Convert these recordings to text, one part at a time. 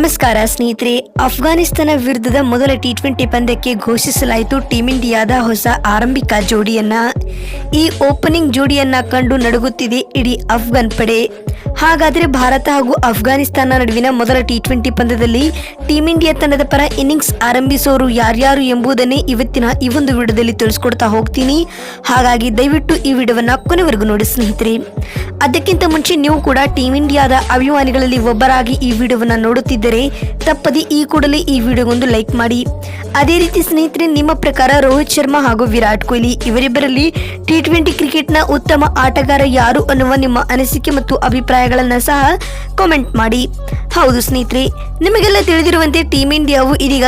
ನಮಸ್ಕಾರ ಸ್ನೇಹಿತರೆ, ಅಫ್ಘಾನಿಸ್ತಾನ ವಿರುದ್ಧದ ಮೊದಲ ಟಿ ಟ್ವೆಂಟಿ ಪಂದ್ಯಕ್ಕೆ ಘೋಷಿಸಲಾಯಿತು ಟೀಮ್ ಇಂಡಿಯಾದ ಹೊಸ ಆರಂಭಿಕ ಜೋಡಿಯನ್ನ. ಈ ಓಪನಿಂಗ್ ಜೋಡಿಯನ್ನ ಕಂಡು ನಡುಗುತ್ತಿದೆ ಇಡೀ ಅಫ್ಘಾನ್ ಪಡೆ. ಹಾಗಾದರೆ ಭಾರತ ಹಾಗೂ ಅಫ್ಘಾನಿಸ್ತಾನ ನಡುವಿನ ಮೊದಲ ಟಿ ಟ್ವೆಂಟಿ ಪಂದ್ಯದಲ್ಲಿ ಟೀಂ ಇಂಡಿಯಾ ತಂಡದ ಪರ ಇನ್ನಿಂಗ್ಸ್ ಆರಂಭಿಸೋರು ಯಾರ್ಯಾರು ಎಂಬುದನ್ನೇ ಇವತ್ತಿನ ಈ ಒಂದು ವಿಡಿಯೋದಲ್ಲಿ ತಿಳಿಸ್ಕೊಡ್ತಾ ಹೋಗ್ತೀನಿ. ಹಾಗಾಗಿ ದಯವಿಟ್ಟು ಈ ವಿಡಿಯೋವನ್ನು ಕೊನೆವರೆಗೂ ನೋಡಿ ಸ್ನೇಹಿತರೆ. ಅದಕ್ಕಿಂತ ಮುಂಚೆ ನೀವು ಕೂಡ ಟೀಂ ಇಂಡಿಯಾದ ಅಭಿಮಾನಿಗಳಲ್ಲಿ ಒಬ್ಬರಾಗಿ ಈ ವಿಡಿಯೋವನ್ನು ನೋಡುತ್ತಿದ್ದರೆ ತಪ್ಪದೆ ಈ ಕೂಡಲೇ ಈ ವಿಡಿಯೋಗೊಂದು ಲೈಕ್ ಮಾಡಿ. ಅದೇ ರೀತಿ ಸ್ನೇಹಿತರೆ, ನಿಮ್ಮ ಪ್ರಕಾರ ರೋಹಿತ್ ಶರ್ಮಾ ಹಾಗೂ ವಿರಾಟ್ ಕೊಹ್ಲಿ ಇವರಿಬ್ಬರಲ್ಲಿ ಟಿ ಟ್ವೆಂಟಿ ಕ್ರಿಕೆಟ್ನ ಉತ್ತಮ ಆಟಗಾರ ಯಾರು ಅನ್ನುವ ನಿಮ್ಮ ಅನಿಸಿಕೆ ಮತ್ತು ಅಭಿಪ್ರಾಯಗಳನ್ನ ಸಹ ಕಾಮೆಂಟ್ ಮಾಡಿ. ಹೌದು ಸ್ನೇಹಿತರೆ, ನಿಮಗೆಲ್ಲ ತಿಳಿದಿರುವಂತೆ ಟೀಮ್ ಇಂಡಿಯಾವು ಇದೀಗ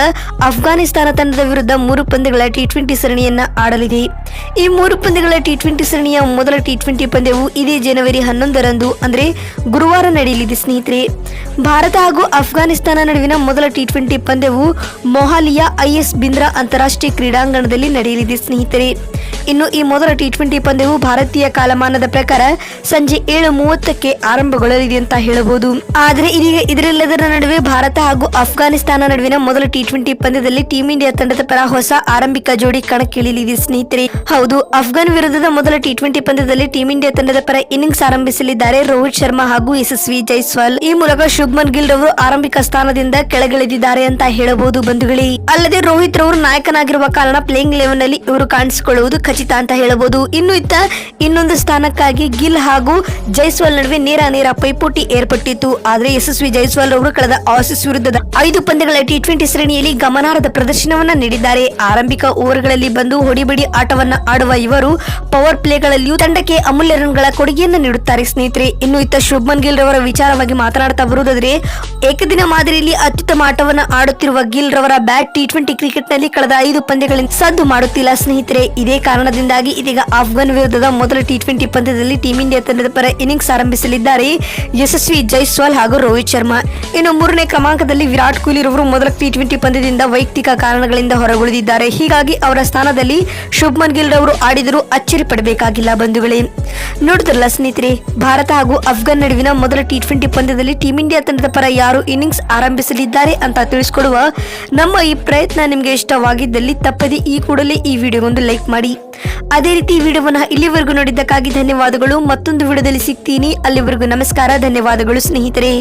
ಅಫ್ಘಾನಿಸ್ತಾನ ತಂಡದ ವಿರುದ್ಧ ಮೂರು ಪಂದ್ಯಗಳ ಟಿ ಟ್ವೆಂಟಿ ಸರಣಿಯನ್ನ ಆಡಲಿದೆ. ಈ ಮೂರು ಪಂದ್ಯಗಳ ಟಿ ಟ್ವೆಂಟಿ ಸರಣಿಯ ಮೊದಲ ಟಿ ಟ್ವೆಂಟಿ ಪಂದ್ಯವು ಇದೇ ಜನವರಿ ಹನ್ನೊಂದರಂದು, ಅಂದರೆ ಗುರುವಾರ ನಡೆಯಲಿದೆ ಸ್ನೇಹಿತರೆ. ಭಾರತ ಹಾಗೂ ಅಫ್ಘಾನಿಸ್ತಾನ ನಡುವಿನ ಮೊದಲ ಟಿ ಟ್ವೆಂಟಿ ಪಂದ್ಯವು ಮೊಹಾಲಿಯ ಐಎಸ್ ಬಿಂದ್ರಾ ಅಂತಾರಾಷ್ಟ್ರೀಯ ಕ್ರೀಡಾಂಗಣದಲ್ಲಿ ನಡೆಯಲಿದೆ, ಸ್ನೇಹಿತರೆ. ಇನ್ನು ಈ ಮೊದಲ ಟಿ ಟ್ವೆಂಟಿ ಪಂದ್ಯವು ಭಾರತೀಯ ಕಾಲಮಾನದ ಪ್ರಕಾರ ಸಂಜೆ ಏಳು ಮೂವತ್ತಕ್ಕೆ ಆರಂಭಗೊಳ್ಳಲಿದೆ ಅಂತ ಹೇಳಬಹುದು. ಆದರೆ ಇದೀಗ ಇದರೆಲ್ಲದರ ನಡುವೆ ಭಾರತ ಹಾಗೂ ಅಫ್ಘಾನಿಸ್ತಾನ ನಡುವಿನ ಮೊದಲ ಟಿ ಟ್ವೆಂಟಿ ಪಂದ್ಯದಲ್ಲಿ ಟೀಂ ಇಂಡಿಯಾ ತಂಡದ ಪರ ಹೊಸ ಆರಂಭಿಕ ಜೋಡಿ ಕಣಕ್ಕಿಳಿಯಲಿದೆ, ಸ್ನೇಹಿತರೆ. ಹೌದು, ಅಫ್ಘಾನ್ ವಿರುದ್ಧದ ಮೊದಲ ಟಿ ಟ್ವೆಂಟಿ ಪಂದ್ಯದಲ್ಲಿ ಟೀಂ ಇಂಡಿಯಾ ತಂಡದ ಪರ ಇನ್ನಿಂಗ್ಸ್ ಆರಂಭಿಸಲಿದ್ದಾರೆ ರೋಹಿತ್ ಶರ್ಮಾ ಹಾಗೂ ಯಶಸ್ವಿ ಜೈಸ್ವಾಲ್. ಈ ಮೂಲಕ ಶುಭ್ಮನ್ ಗಿಲ್ ರವರು ಆರಂಭಿಕ ಸ್ಥಾನದಿಂದ ಕೆಳಗಿಳಿದಿದ್ದಾರೆ ಅಂತ ಹೇಳಬಹುದು ಬಂಧುಗಳೇ. ಅಲ್ಲದೆ ರೋಹಿತ್ ರವರು ನಾಯಕನಾಗಿರುವ ಕಾರಣ ಪ್ಲೇಯಿಂಗ್ ಲೆವೆನ್ನಲ್ಲಿ ಇವರು ಕಾಣಿಸಿಕೊಳ್ಳುವುದು ಖಚಿತ ಅಂತ ಹೇಳಬಹುದು. ಇನ್ನು ಇತ್ತ ಇನ್ನೊಂದು ಸ್ಥಾನಕ್ಕಾಗಿ ಗಿಲ್ ಹಾಗೂ ಜೈಸ್ವಾಲ್ ನಡುವೆ ನೇರ ನೇರ ಪೈಪೋಟಿ ಏರ್ಪಟ್ಟಿತ್ತು. ಆದರೆ ಯಶಸ್ವಿ ಜೈಸ್ವಾಲ್ ರವರು ಕಳೆದ ಆಸಿಸ್ ವಿರುದ್ಧದ ಐದು ಪಂದ್ಯಗಳ ಟಿ ಟ್ವೆಂಟಿ ಶ್ರೇಣಿಯಲ್ಲಿ ಗಮನಾರ್ಹದ ಪ್ರದರ್ಶನವನ್ನ ನೀಡಿದ್ದಾರೆ. ಆರಂಭಿಕ ಓವರ್ಗಳಲ್ಲಿ ಬಂದು ಹೊಡಿಬಡಿ ಆಟವನ್ನ ಆಡುವ ಇವರು ಪವರ್ ಪ್ಲೇಗಳಲ್ಲಿಯೂ ತಂಡಕ್ಕೆ ಅಮೂಲ್ಯ ರನ್ಗಳ ಕೊಡುಗೆಯನ್ನು ನೀಡುತ್ತಾರೆ ಸ್ನೇಹಿತರೆ. ಇನ್ನು ಇತ್ತ ಶುಭ್ಮನ್ ಗಿಲ್ ರವರ ವಿಚಾರವಾಗಿ ಮಾತನಾಡ್ತಾ ಬರುವುದಾದರೆ ಏಕದಿನ ಮಾದರಿಯಲ್ಲಿ ಅತ್ಯುತ್ತಮ ಆಟವನ್ನು ಆಡುತ್ತಿರುವ ಗಿಲ್ ರವರ ಬ್ಯಾಟ್ ಟಿ ಟ್ವೆಂಟಿ ಕ್ರಿಕೆಟ್ನಲ್ಲಿ ಕಳೆದ ಐದು ಪಂದ್ಯಗಳಿಂದ ಸದ್ದು ಮಾಡುತ್ತಿಲ್ಲ. ಸ್ನೇಹಿತರೆ, ಇದೇ ಕಾರಣದಿಂದಾಗಿ ಇದೀಗ ಆಫ್ಘಾನ್ ವಿರುದ್ಧದ ಮೊದಲ ಟಿ ಟ್ವೆಂಟಿ ಪಂದ್ಯದಲ್ಲಿ ಟೀಮ್ ಇಂಡಿಯಾ ತಂಡದ ಪರ ಇನ್ನಿಂಗ್ಸ್ ಆರಂಭಿಸಲಿದ್ದಾರೆ ಯಶಸ್ವಿ ಜೈಸ್ವಾಲ್ ಹಾಗೂ ರೋಹಿತ್ ಶರ್ಮಾ. ಇನ್ನು ಮೂರನೇ ಕ್ರಮಾಂಕದಲ್ಲಿ ವಿರಾಟ್ ಕೊಹ್ಲಿ ರವರು ಮೊದಲ ಟಿ ಟ್ವೆಂಟಿ ಪಂದ್ಯದಿಂದ ವೈಯಕ್ತಿಕ ಕಾರಣಗಳಿಂದ ಹೊರಗುಳಿದಿದ್ದಾರೆ. ಹೀಗಾಗಿ ಅವರ ಸ್ಥಾನದಲ್ಲಿ ಶುಭ್ಮನ್ ಗಿಲ್ ರವರು ಆಡಿದರೂ ಅಚ್ಚರಿ ಪಡಬೇಕಾಗಿಲ್ಲ ಬಂಧುಗಳೇ. ನೋಡಿದ್ರಲ್ಲ ಸ್ನೇಹಿತರೆ, ಭಾರತ ಹಾಗೂ ಅಫ್ಘಾನ್ ನಡುವಿನ ಮೊದಲ ಟಿ ಟ್ವೆಂಟಿ ಪಂದ್ಯದಲ್ಲಿ ಟೀಮ್ ಇಂಡಿಯಾ ತಂಡದ ಪರ ಯಾರು ಇನ್ನಿಂಗ್ಸ್ ಆರಂಭಿಸಲಿದ್ದಾರೆ ಅಂತ ತಿಳಿಸ್ಕೊಡುವ ನಮ್ಮ ಈ ಪ್ರಯತ್ನ ನಿಮಗೆ ಇಷ್ಟವಾಗಿದ್ದಲ್ಲಿ ತಪ್ಪದೆ ಈ ಕೂಡಲೇ ಈ ವಿಡಿಯೋಗೊಂದು ಲೈಕ್ ಮಾಡಿ. ಅದೇ ರೀತಿ ಈ ವಿಡಿಯೋವನ್ನ ಇಲ್ಲಿವರೆಗೂ ನೋಡಿದ್ದಕ್ಕಾಗಿ ಧನ್ಯವಾದಗಳು. ಮತ್ತೊಂದು ವಿಡಿಯೋದಲ್ಲಿ ಸಿಗ್ತೀನಿ. ಅಲ್ಲಿವರೆಗೂ ನಮಸ್ಕಾರ. ಧನ್ಯವಾದಗಳು ಸ್ನೇಹಿತರೆ.